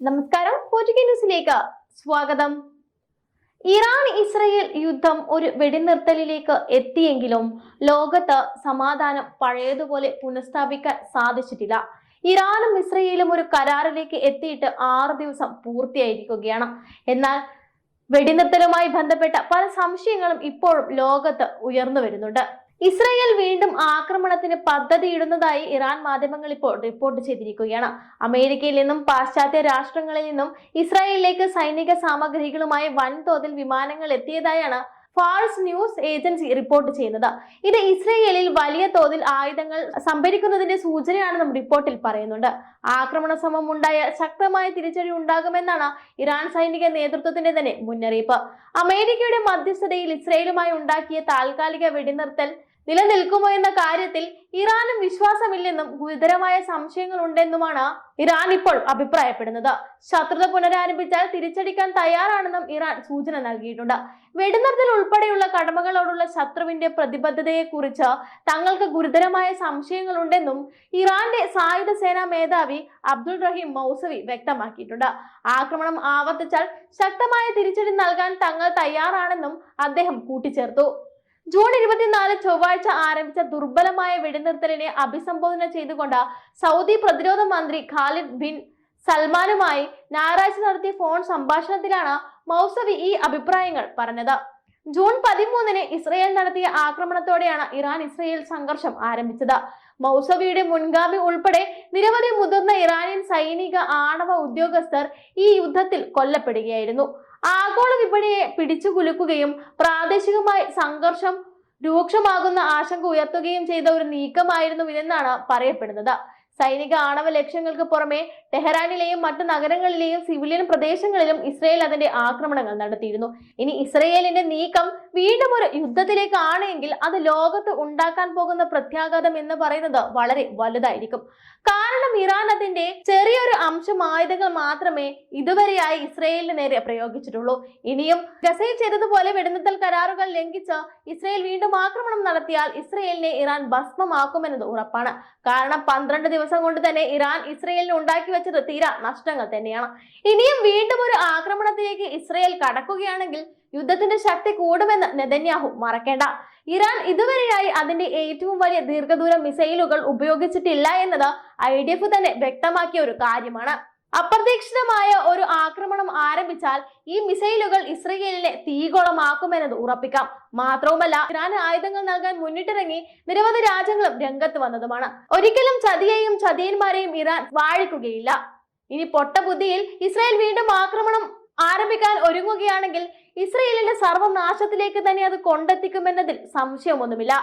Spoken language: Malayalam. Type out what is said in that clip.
നമസ്കാരം. പോർച്ചുഗീസ് ന്യൂസിലേക്ക് സ്വാഗതം. ഇറാൻ ഇസ്രയേൽ യുദ്ധം ഒരു വെടിനിർത്തലിലേക്ക് എത്തിയെങ്കിലും ലോകത്ത് സമാധാനം പഴയതുപോലെ പുനഃസ്ഥാപിക്കാൻ സാധിച്ചിട്ടില്ല. ഇറാനും ഇസ്രയേലും ഒരു കരാറിലേക്ക് എത്തിയിട്ട് ആറ് ദിവസം പൂർത്തിയായിരിക്കുകയാണ്. എന്നാൽ വെടിനിർത്തലുമായി ബന്ധപ്പെട്ട പല സംശയങ്ങളും ഇപ്പോഴും ലോകത്ത് ഉയർന്നു വരുന്നുണ്ട്. ഇസ്രായേൽ വീണ്ടും ആക്രമണത്തിന് പദ്ധതിയിടുന്നതായി ഇറാൻ മാധ്യമങ്ങൾ ഇപ്പോൾ റിപ്പോർട്ട് ചെയ്തിരിക്കുകയാണ്. അമേരിക്കയിൽ നിന്നും പാശ്ചാത്യ രാഷ്ട്രങ്ങളിൽ നിന്നും ഇസ്രായേലിലേക്ക് സൈനിക സാമഗ്രികളുമായി വൻതോതിൽ വിമാനങ്ങൾ എത്തിയതായാണ് ഫാൾസ് ന്യൂസ് ഏജൻസി റിപ്പോർട്ട് ചെയ്യുന്നത്. ഇത് ഇസ്രയേലിൽ വലിയ തോതിൽ ആയുധങ്ങൾ സംഭരിക്കുന്നതിന്റെ സൂചനയാണെന്നും റിപ്പോർട്ടിൽ പറയുന്നുണ്ട്. ആക്രമണ ശ്രമം ഉണ്ടായ ശക്തമായ തിരിച്ചടി ഉണ്ടാകുമെന്നാണ് ഇറാൻ സൈനിക നേതൃത്വത്തിന്റെ തന്നെ മുന്നറിയിപ്പ്. അമേരിക്കയുടെ മധ്യസ്ഥതയിൽ ഇസ്രയേലുമായി ഉണ്ടാക്കിയ താൽക്കാലിക വെടിനിർത്തൽ നിലനിൽക്കുമോ എന്ന കാര്യത്തിൽ ഇറാനും വിശ്വാസമില്ലെന്നും ഗുരുതരമായ സംശയങ്ങൾ ഉണ്ടെന്നുമാണ് ഇറാൻ ഇപ്പോൾ അഭിപ്രായപ്പെടുന്നത്. ശത്രുത പുനരാരംഭിച്ചാൽ തിരിച്ചടിക്കാൻ തയ്യാറാണെന്നും ഇറാൻ സൂചന നൽകിയിട്ടുണ്ട്. വെടിനിർത്തൽ ഉൾപ്പെടെയുള്ള കടമകളോടുള്ള ശത്രുവിന്റെ പ്രതിബദ്ധതയെക്കുറിച്ച് തങ്ങൾക്ക് ഗുരുതരമായ സംശയങ്ങളുണ്ടെന്നും ഇറാന്റെ സായുധ സേനാ മേധാവി അബ്ദുൾ റഹീം മൗസവി വ്യക്തമാക്കിയിട്ടുണ്ട്. ആക്രമണം ആവർത്തിച്ചാൽ ശക്തമായ തിരിച്ചടി നൽകാൻ തങ്ങൾ തയ്യാറാണെന്നും അദ്ദേഹം കൂട്ടിച്ചേർത്തു. ജൂൺ ഇരുപത്തിനാല് ചൊവ്വാഴ്ച ആരംഭിച്ച ദുർബലമായ വെടിനിർത്തലിനെ അഭിസംബോധന ചെയ്തുകൊണ്ട് സൗദി പ്രതിരോധ മന്ത്രി ഖാലിദ് ബിൻ സൽമാനുമായി ഞായറാഴ്ച നടത്തിയ ഫോൺ സംഭാഷണത്തിലാണ് മൗസവി ഈ അഭിപ്രായങ്ങൾ പറഞ്ഞത്. ജൂൺ പതിമൂന്നിന് ഇസ്രയേൽ നടത്തിയ ആക്രമണത്തോടെയാണ് ഇറാൻ ഇസ്രയേൽ സംഘർഷം ആരംഭിച്ചത്. മൗസവിയുടെ മുൻഗാമി ഉൾപ്പെടെ നിരവധി മുതിർന്ന ഇറാനിയൻ സൈനിക ആണവ ഉദ്യോഗസ്ഥർ ഈ യുദ്ധത്തിൽ കൊല്ലപ്പെടുകയായിരുന്നു. ആഗോള വിപണിയെ പിടിച്ചുകുലുക്കുകയും പ്രാദേശികമായി സംഘർഷം രൂക്ഷമാകുന്ന ആശങ്ക ഉയർത്തുകയും ചെയ്ത ഒരു നീക്കമായിരുന്നു ഇതെന്നാണ് പറയപ്പെടുന്നത്. സൈനിക ആണവ ലക്ഷ്യങ്ങൾക്ക് പുറമെ ടെഹ്റാനിലെയും മറ്റു നഗരങ്ങളിലെയും സിവിലിയൻ പ്രദേശങ്ങളിലും ഇസ്രയേൽ അതിന്റെ ആക്രമണങ്ങൾ നടത്തിയിരുന്നു. ഇനി ഇസ്രയേലിന്റെ നീക്കം വീണ്ടും ഒരു യുദ്ധത്തിലേക്ക് എങ്കിൽ അത് ലോകത്ത് ഉണ്ടാക്കാൻ പോകുന്ന പ്രത്യാഘാതം എന്ന് പറയുന്നത് വളരെ വലുതായിരിക്കും. കാരണം ഇറാൻ അതിന്റെ ചെറിയൊരു അംശം ആയുധങ്ങൾ മാത്രമേ ഇതുവരെയായി ഇസ്രയേലിന് നേരെ പ്രയോഗിച്ചിട്ടുള്ളൂ. ഇനിയും ഗസയിൽ ചെയ്തതുപോലെ വെടിനിർത്തൽ കരാറുകൾ ലംഘിച്ച് ഇസ്രയേൽ വീണ്ടും ആക്രമണം നടത്തിയാൽ ഇസ്രയേലിനെ ഇറാൻ ഭസ്മമാക്കുമെന്നത് ഉറപ്പാണ്. കാരണം പന്ത്രണ്ട് ദിവസം കൊണ്ട് തന്നെ ഇറാൻ ഇസ്രയേലിന് ഉണ്ടാക്കി വെച്ചത് തീരാ നഷ്ടങ്ങൾ തന്നെയാണ്. ഇനിയും വീണ്ടും ഒരു ആക്രമണത്തിലേക്ക് ഇസ്രയേൽ കടക്കുകയാണെങ്കിൽ യുദ്ധത്തിന്റെ ശക്തി കൂടുമെന്ന് നെതന്യാഹു മറക്കേണ്ട. ഇറാൻ ഇതുവരെയായി അതിന്റെ ഏറ്റവും വലിയ ദീർഘദൂര മിസൈലുകൾ ഉപയോഗിച്ചിട്ടില്ല എന്നത് ഐ തന്നെ വ്യക്തമാക്കിയ ഒരു കാര്യമാണ്. അപ്രതീക്ഷിതമായ ഒരു ആക്രമണം ആരംഭിച്ചാൽ ഈ മിസൈലുകൾ ഇസ്രയേലിനെ തീകോളമാക്കുമെന്നത് ഉറപ്പിക്കാം. മാത്രവുമല്ല ഇറാൻ ആയുധങ്ങൾ നൽകാൻ മുന്നിട്ടിറങ്ങി നിരവധി രാജ്യങ്ങളും രംഗത്ത് വന്നതുമാണ്. ഒരിക്കലും ചതിയെയും ചതിയന്മാരെയും ഇറാൻ വാഴിക്കുകയില്ല. ഇനി പൊട്ടബുദ്ധിയിൽ ഇസ്രായേൽ വീണ്ടും ആക്രമണം ആരംഭിക്കാൻ ഒരുങ്ങുകയാണെങ്കിൽ ഇസ്രയേലിന്റെ സർവനാശത്തിലേക്ക് തന്നെ അത് കൊണ്ടെത്തിക്കുമെന്നതിൽ സംശയമൊന്നുമില്ല.